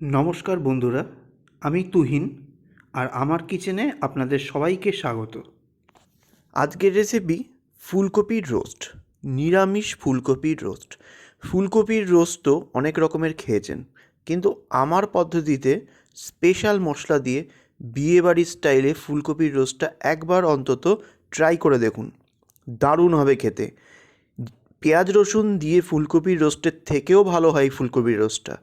নমস্কার বন্ধুরা, আমি তুহিন আর আমার কিচেনে আপনাদের সবাইকে স্বাগত। আজকের রেসিপি ফুলকপির রোস্ট নিরামিষ ফুলকপির রোস্ট ফুলকপির রোস্ট তো অনেক রকমের খেয়েছেন, কিন্তু আমার পদ্ধতিতে স্পেশাল মশলা দিয়ে বিয়েবাড়ির স্টাইলে ফুলকপির রোস্টটা একবার অন্তত ট্রাই করে দেখুন। দারুণ হবে খেতে। পেঁয়াজ রসুন দিয়ে ফুলকপির রোস্টের থেকেও ভালো হয় ফুলকপির রোস্টটা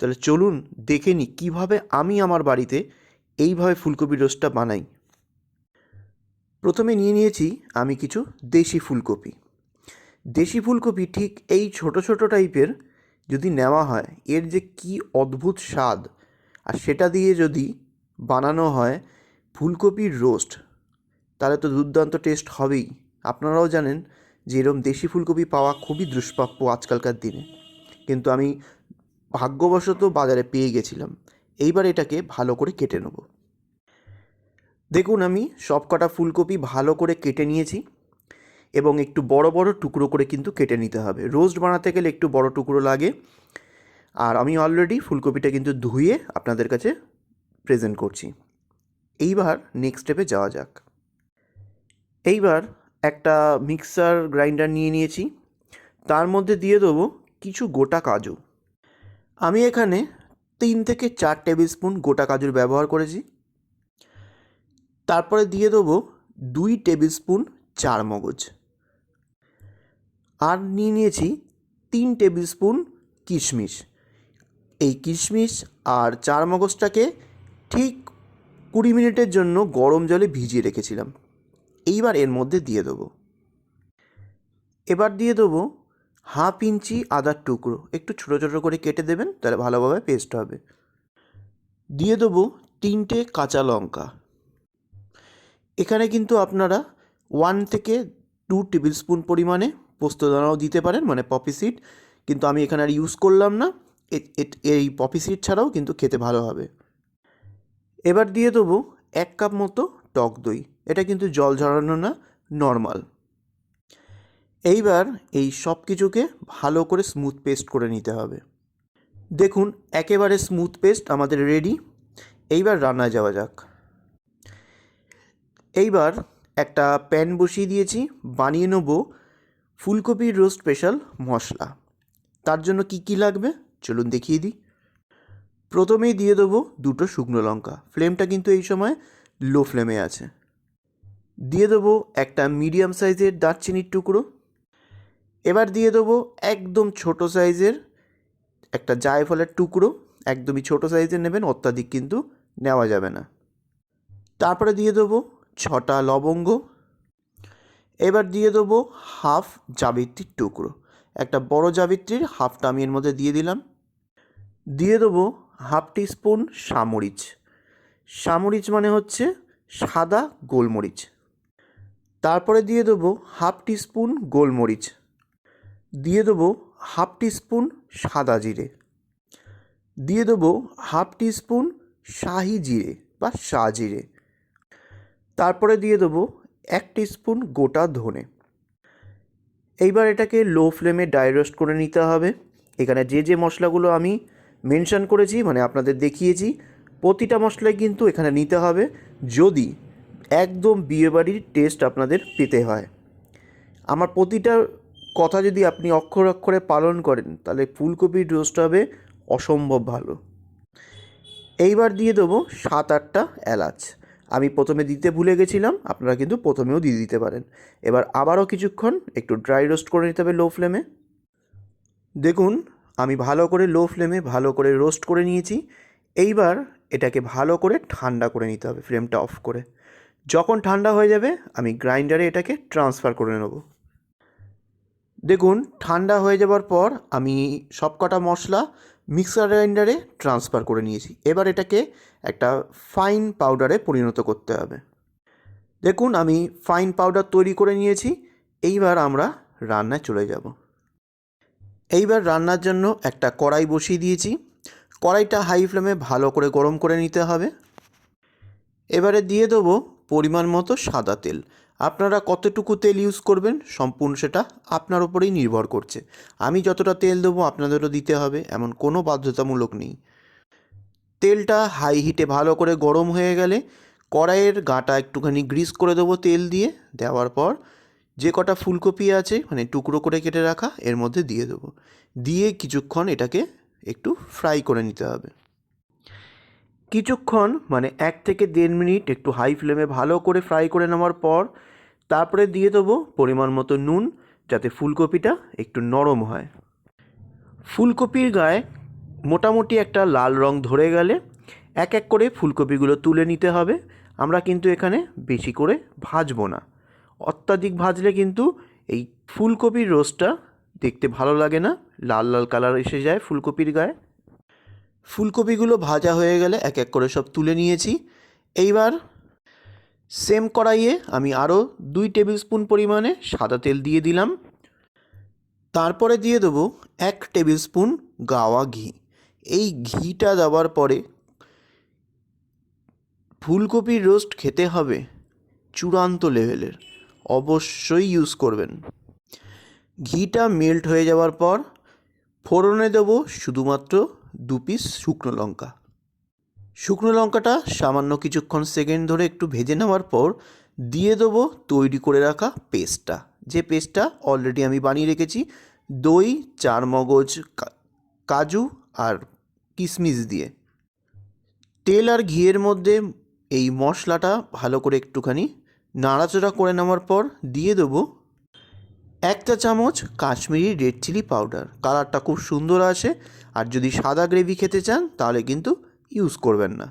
তাহলে চলুন দেখে নিই কীভাবে আমি আমার বাড়িতে এইভাবে ফুলকপির রোস্টটা বানাই। প্রথমে নিয়ে নিয়েছি আমি কিছু দেশি ফুলকপি। দেশি ফুলকপি ঠিক এই ছোট ছোট টাইপের যদি নেওয়া হয়, এর যে কি অদ্ভুত স্বাদ, আর সেটা দিয়ে যদি বানানো হয় ফুলকপির রোস্ট, তাহলে তো দুর্দান্ত টেস্ট হবেই। আপনারাও জানেন যে এরম দেশি ফুলকপি পাওয়া খুবই দুষ্প্রাপ্য আজকালকার দিনে। কিন্তু আমি ভাগ্যবশত বাজারে পেয়ে গেছিলাম। এইবার এটাকে ভালো করে কেটে নেব। দেখুন, আমি সব কটা ফুলকপি ভালো করে কেটে নিয়েছি এবং একটু বড় বড় টুকরো করে কিন্তু কেটে নিতে হবে। রোস্ট বানাতে গেলে একটু বড় টুকরো লাগে। আর আমি অলরেডি ফুলকপিটা কিন্তু ধুয়ে আপনাদের কাছে প্রেজেন্ট করছি। এইবার নেক্সট স্টেপে যাওয়া যাক। এইবার একটা মিক্সার গ্রাইন্ডার নিয়ে নিয়েছি। তার মধ্যে দিয়ে দেবো কিছু গোটা কাজু। আমি এখানে তিন থেকে চার টেবিল স্পুন গোটা কাজুর ব্যবহার করেছি। তারপরে দিয়ে দেবো দুই টেবিল স্পুন চার মগজ আর নিয়ে নিয়েছি তিন টেবিল স্পুন কিশমিশ। এই কিশমিশ আর চার মগজটাকে ঠিক কুড়ি মিনিটের জন্য গরম জলে ভিজিয়ে রেখেছিলাম। এইবার এর মধ্যে দিয়ে দেবো। এবার দিয়ে দেবো হাফ ইঞ্চি আদার টুকরো। একটু ছোটো ছোটো করে কেটে দেবেন, তাহলে ভালোভাবে পেস্ট হবে। দিয়ে দেবো তিনটে কাঁচা লঙ্কা। এখানে কিন্তু আপনারা ওয়ান থেকে টু টেবিল স্পুন পরিমাণে পোস্তদানাও দিতে পারেন মানে পপি সিড কিন্তু আমি এখানে আর ইউজ করলাম না। এই পপি সিড ছাড়াও কিন্তু খেতে ভালো হবে। এবার দিয়ে দেবো এক কাপ মতো টক দই। এটা কিন্তু জল ঝরানো না নর্মাল এইবার এই সব কিছুকে ভালো করে স্মুথ পেস্ট করে নিতে হবে। দেখুন, একেবারে স্মুথ পেস্ট আমাদের রেডি এইবার রান্নায় যাওয়া যাক। এইবার একটা প্যান বসিয়ে দিয়েছি, বানিয়ে নেব ফুলকপির রোস্ট স্পেশাল মশলা। তার জন্য কি কি লাগবে? চলুন দেখিয়ে দিই। প্রথমেই দিয়ে দেবো দুটো শুকনো লঙ্কা। ফ্লেমটা কিন্তু এই সময় লো ফ্লেমে আছে। দিয়ে দেবো একটা মিডিয়াম সাইজের দারচিনির টুকরো। এবার দিয়ে দেবো একদম ছোট সাইজের একটা জায়ফলের টুকরো। একদমই ছোট সাইজের নেবেন, অত্যাধিক কিন্তু নেওয়া যাবে না। তারপরে দিয়ে দেবো ছটা লবঙ্গ। এবার দিয়ে দেবো হাফ জাবিত্রির টুকরো। একটা বড় জাবিত্রির হাফটা আমি এর মধ্যে দিয়ে দিলাম। দিয়ে দেবো হাফ টিস্পুন সামরিচ সামরিচ মানে হচ্ছে সাদা গোলমরিচ। তারপরে দিয়ে দেবো হাফ টিস্পুন গোলমরিচ। দিয়ে দেবো হাফ টিস্পুন সাদা জিরে। দিয়ে দেবো হাফ টিস্পুন শাহি জিরে বা শাহ জিরে। তারপরে দিয়ে দেবো এক স্পুন গোটা ধনে। এইবার এটাকে লো ফ্লেমে ড্রাই রোস্ট করে নিতে হবে। এখানে যে যে মশলাগুলো আমি মেনশন করেছি মানে আপনাদের দেখিয়েছি, প্রতিটা মশলাই কিন্তু এখানে নিতে হবে যদি একদম বিয়েবাড়ির টেস্ট আপনাদের পেতে হয়। আমার প্রতিটা কথা যদি আপনি অক্ষর অক্ষরে পালন করেন, তাহলে ফুলকপির রোস্ট হবে অসম্ভব ভালো। এইবার দিয়ে দেবো সাত আটটা এলাচ। আমি প্রথমে দিতে ভুলে গেছিলাম, আপনারা কিন্তু প্রথমেও দিয়ে দিতে পারেন। এবার আবারও কিছুক্ষণ একটু ড্রাই রোস্ট করে নিতে হবে লো ফ্লেমে দেখুন, আমি ভালো করে লো ফ্লেমে ভালো করে রোস্ট করে নিয়েছি। এইবার এটাকে ভালো করে ঠান্ডা করে নিতে হবে ফ্লেমটা অফ করে। যখন ঠান্ডা হয়ে যাবে, আমি গ্রাইন্ডারে এটাকে ট্রান্সফার করে নেব। দেখুন, ঠান্ডা হয়ে যাবার পর আমি সবকটা মশলা মিক্সার গ্রাইন্ডারে ট্রান্সফার করে নিয়েছি। এবার এটাকে একটা ফাইন পাউডারে পরিণত করতে হবে। দেখুন, আমি ফাইন পাউডার তৈরি করে নিয়েছি। এইবার আমরা রান্নায় চলে যাব। এইবার রান্নার জন্য একটা কড়াই বসিয়ে দিয়েছি। কড়াইটা হাই ফ্লেমে ভালো করে গরম করে নিতে হবে। এবারে দিয়ে দেবো পরিমাণ মতো সাদা তেল। আপনারা কতটুকু তেল ইউজ করবেন? সম্পূর্ণ সেটা আপনার ওপরেই নির্ভর করছে। আমি যতটা তেল দেবো আপনাদেরও দিতে হবে, এমন কোনো বাধ্যতামূলক নেই। তেলটা হাই হিটে ভালো করে গরম হয়ে গেলে কড়াইয়ের গাটা একটুখানি গ্রিস করে দেবো তেল দিয়ে। দেওয়ার পর যে কটা ফুলকপি আছে মানে টুকরো করে কেটে রাখা, এর মধ্যে দিয়ে দেবো। দিয়ে কিছুক্ষণ এটাকে একটু ফ্রাই করে নিতে হবে। কিছুক্ষণ মানে এক থেকে দেড় মিনিট একটু হাই ফ্লেমে ভালো করে ফ্রাই করে নেওয়ার পর তারপরে দিয়ে দেবো পরিমাণ মতো নুন, যাতে ফুলকপিটা একটু নরম হয়। ফুলকপির গায়ে মোটামুটি একটা লাল রং ধরে গেলে এক এক করে ফুলকপিগুলো তুলে নিতে হবে। আমরা কিন্তু এখানে বেশি করে ভাজবো না। অত্যাধিক ভাজলে কিন্তু এই ফুলকপির রোস্টটা দেখতে ভালো লাগে না। লাল লাল কালার এসে যায় ফুলকপির গায়ে। ফুলকপিগুলো ভাজা হয়ে গেলে এক এক করে সব তুলে নিয়েছি। এইবার সেম কড়াইয়ে আমি আরও দুই টেবিল স্পুন পরিমাণে সাদা তেল দিয়ে দিলাম। তারপরে দিয়ে দেবো এক টেবিল স্পুন গাওয়া ঘি। এই ঘিটা দেওয়ার পরে ফুলকপির রোস্ট খেতে হবে চূড়ান্ত লেভেলের, অবশ্যই ইউজ করবেন। ঘিটা মেল্ট হয়ে যাওয়ার পর ফোড়নে দেবো শুধুমাত্র দু পিস শুকনো লঙ্কা। শুকনো লঙ্কাটা সামান্য কিছুক্ষণ সেকেন্ড ধরে একটু ভেজে নেওয়ার পর দিয়ে দেবো তৈরি করে রাখা পেস্টটা। যে পেস্টটা অলরেডি আমি বানিয়ে রেখেছি, দই চার মগজ কাজু আর কিশমিশ দিয়ে। তেল আর ঘিয়ের মধ্যে এই মশলাটা ভালো করে একটুখানি নাড়াচড়া করে নেওয়ার পর দিয়ে দেবো একটা চামচ কাশ্মীরি রেড চিলি পাউডার। কালারটা খুব সুন্দর আসে আর যদি সাদা গ্রেভি খেতে চান তাহলে কিন্তু ইউজ করবেন না।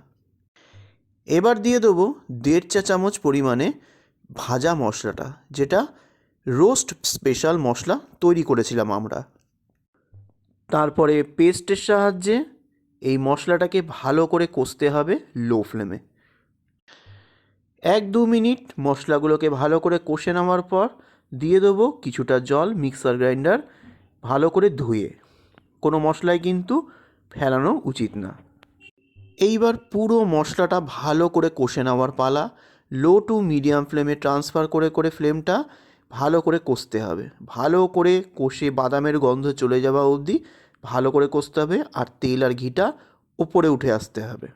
এবার দিয়ে দেবো দেড় চা চামচ পরিমাণে ভাজা মশলাটা, যেটা রোস্ট স্পেশাল মশলা তৈরি করেছিলাম আমরা। তারপরে পেস্টের সাহায্যে এই মশলাটাকে ভালো করে কষতে হবে লো ফ্লেমে এক দু মিনিট মশলাগুলোকে ভালো করে কষে নেওয়ার পর দিয়ে দেবো কিছুটা জল মিক্সার গ্রাইন্ডার ভালো করে ধুয়ে। কোনো মশলায় কিন্তু ফেলানো উচিত না। এইবার পুরো মশলাটা ভালো করে কষে নেওয়ার পালা লো টু মিডিয়াম ফ্লেমে ট্রান্সফার করে করে ফ্লেমটা ভালো করে কষতে হবে। ভালো করে কষে বাদামের গন্ধ চলে যাওয়া অবধি ভালো করে কষতে হবে আর তেল আর ঘিটা উপরে উঠে আসতে হবে।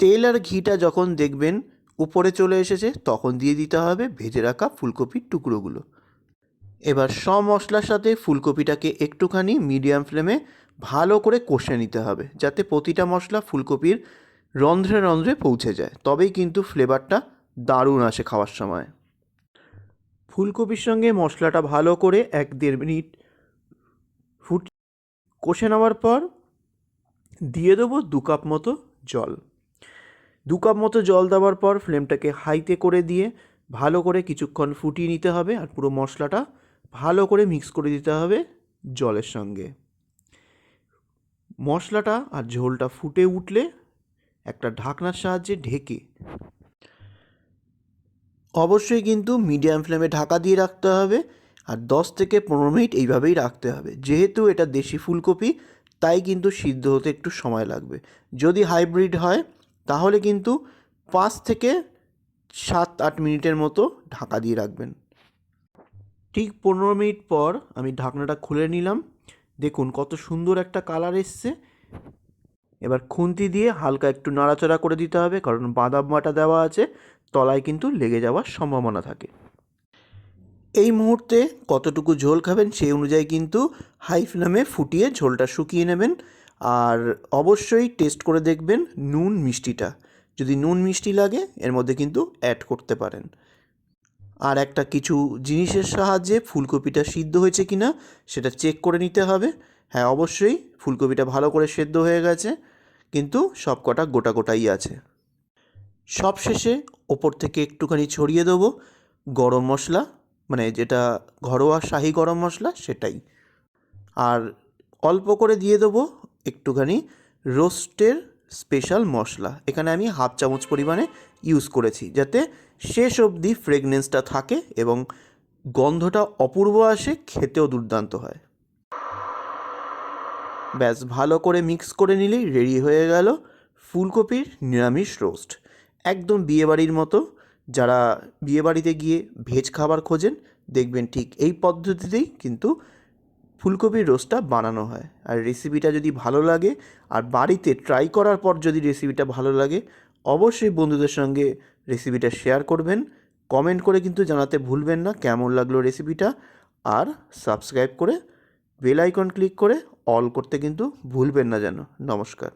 তেল আর ঘিটা যখন দেখবেন উপরে চলে এসেছে, তখন দিয়ে দিতে হবে ভেজে রাখা ফুলকপির টুকরোগুলো। এবার সব মশলার সাথে ফুলকপিটাকে একটুখানি মিডিয়াম ফ্লেমে ভালো করে কষে নিতে হবে যাতে প্রতিটা মশলা ফুলকপির রন্ধ্রে রন্ধ্রে পৌঁছে যায়। তবেই কিন্তু ফ্লেভারটা দারুণ আসে খাওয়ার সময়। ফুলকপির সঙ্গে মশলাটা ভালো করে এক দেড় মিনিট ফুট কষে নেওয়ার পর দিয়ে দেবো দু কাপ মতো জল। দু কাপ মতো জল দেওয়ার পর ফ্লেমটাকে হাইতে করে দিয়ে ভালো করে কিছুক্ষণ ফুটিয়ে নিতে হবে আর পুরো মশলাটা ভালো করে মিক্স করে দিতে হবে জলের সঙ্গে। মশলাটা আর ঝোলটা ফুটে উঠলে একটা ঢাকনার সাহায্যে ঢেকে। অবশ্যই কিন্তু মিডিয়াম ফ্লেমে ঢাকা দিয়ে রাখতে হবে আর দশ থেকে পনেরো মিনিট এইভাবেই রাখতে হবে। যেহেতু এটা দেশি ফুলকপি, তাই কিন্তু সিদ্ধ হতে একটু সময় লাগবে। যদি হাইব্রিড হয়, তাহলে কিন্তু পাঁচ থেকে সাত আট মিনিটের মতো ঢাকা দিয়ে রাখবেন। ঠিক পনেরো মিনিট পর আমি ঢাকনাটা খুলে নিলাম। দেখুন কত সুন্দর একটা কালার এসছে। এবার খুন্তি দিয়ে হালকা একটু নাড়াচাড়া করে দিতে হবে, কারণ বাদাম বাটা দেওয়া আছে, তলায় কিন্তু লেগে যাওয়ার সম্ভাবনা থাকে। এই মুহূর্তে কতটুকু ঝোল খাবেন সেই অনুযায়ী কিন্তু হাই ফ্লেমে ফুটিয়ে ঝোলটা শুকিয়ে নেবেন। আর অবশ্যই টেস্ট করে দেখবেন নুন মিষ্টিটা। যদি নুন মিষ্টি লাগে, এর মধ্যে কিন্তু অ্যাড করতে পারেন। আর একটা কিছু জিনিসের সাহায্যে ফুলকপিটা সিদ্ধ হয়েছে কি না সেটা চেক করে নিতে হবে। হ্যাঁ অবশ্যই ফুলকপিটা ভালো করে সেদ্ধ হয়ে গেছে, কিন্তু সব কটা গোটা গোটাই আছে। সবশেষে ওপর থেকে একটুখানি ছড়িয়ে দেবো গরম মশলা মানে যেটা ঘরোয়া শাহি গরম মশলা সেটাই। আর অল্প করে দিয়ে দেবো একটুখানি রোস্টের স্পেশাল মশলা। এখানে আমি হাফ চামচ পরিমাণে ইউজ করেছি, যাতে শেষ অবধি ফ্রেগনেন্সটা থাকে এবং গন্ধটা অপূর্ব আসে, খেতেও দুর্দান্ত হয়। ব্যাস, ভালো করে মিক্স করে নিলেই রেডি হয়ে গেল ফুলকপির নিরামিষ রোস্ট একদম বিয়েবাড়ির মতো, যারা বিয়েবাড়িতে গিয়ে ভেজ খাবার খোঁজেন, দেখবেন ঠিক এই পদ্ধতিতেই কিন্তু ফুলকপির রোস্টটা বানানো হয়। আর রেসিপিটা যদি ভালো লাগে, আর বাড়িতে ট্রাই করার পর যদি রেসিপিটা ভালো লাগে, অবশ্যই বন্ধুদের সঙ্গে রেসিপিটা শেয়ার করবেন। কমেন্ট করে কিন্তু জানাতে ভুলবেন না কেমন লাগল রেসিপিটা আর সাবস্ক্রাইব করে বেল আইকন ক্লিক করে অল করতে কিন্তু ভুলবেন না যেন। নমস্কার।